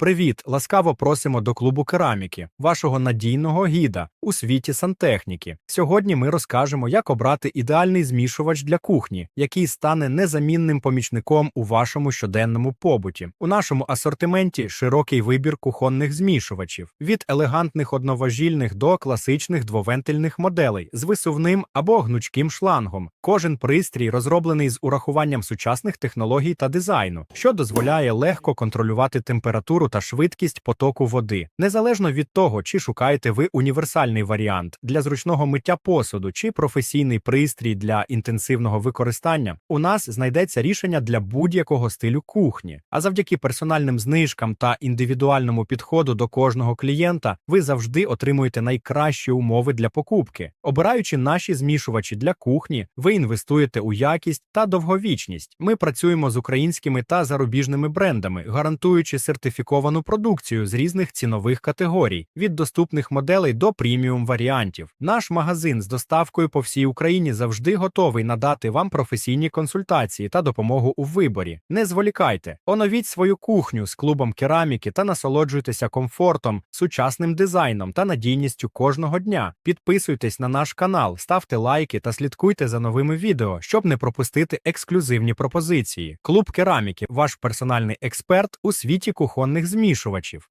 Привіт! Ласкаво просимо до клубу кераміки, вашого надійного гіда у світі сантехніки. Сьогодні ми розкажемо, як обрати ідеальний змішувач для кухні, який стане незамінним помічником у вашому щоденному побуті. У нашому асортименті широкий вибір кухонних змішувачів від елегантних одноважільних до класичних двовентильних моделей з висувним або гнучким шлангом. Кожен пристрій розроблений з урахуванням сучасних технологій та дизайну, що дозволяє легко контролювати температуру та швидкість потоку води, незалежно від того, чи шукаєте ви універсальний варіант для зручного миття посуду чи професійний пристрій для інтенсивного використання. У нас знайдеться рішення для будь-якого стилю кухні. А завдяки персональним знижкам та індивідуальному підходу до кожного клієнта, ви завжди отримуєте найкращі умови для покупки. Обираючи наші змішувачі для кухні, ви інвестуєте у якість та довговічність. Ми працюємо з українськими та зарубіжними брендами, гарантуючи сертифіковану продукцію з різних цінових категорій, від доступних моделей до преміум варіантів. Наш магазин з доставкою по всій Україні завжди готовий надати вам професійні консультації та допомогу у виборі. Не зволікайте, оновіть свою кухню з клубом кераміки та насолоджуйтеся комфортом, сучасним дизайном та надійністю кожного дня. Підписуйтесь на наш канал, ставте лайки та слідкуйте за новими відео, щоб не пропустити ексклюзивні пропозиції. Клуб кераміки, ваш персональний експерт у світі кухонних змішувачів.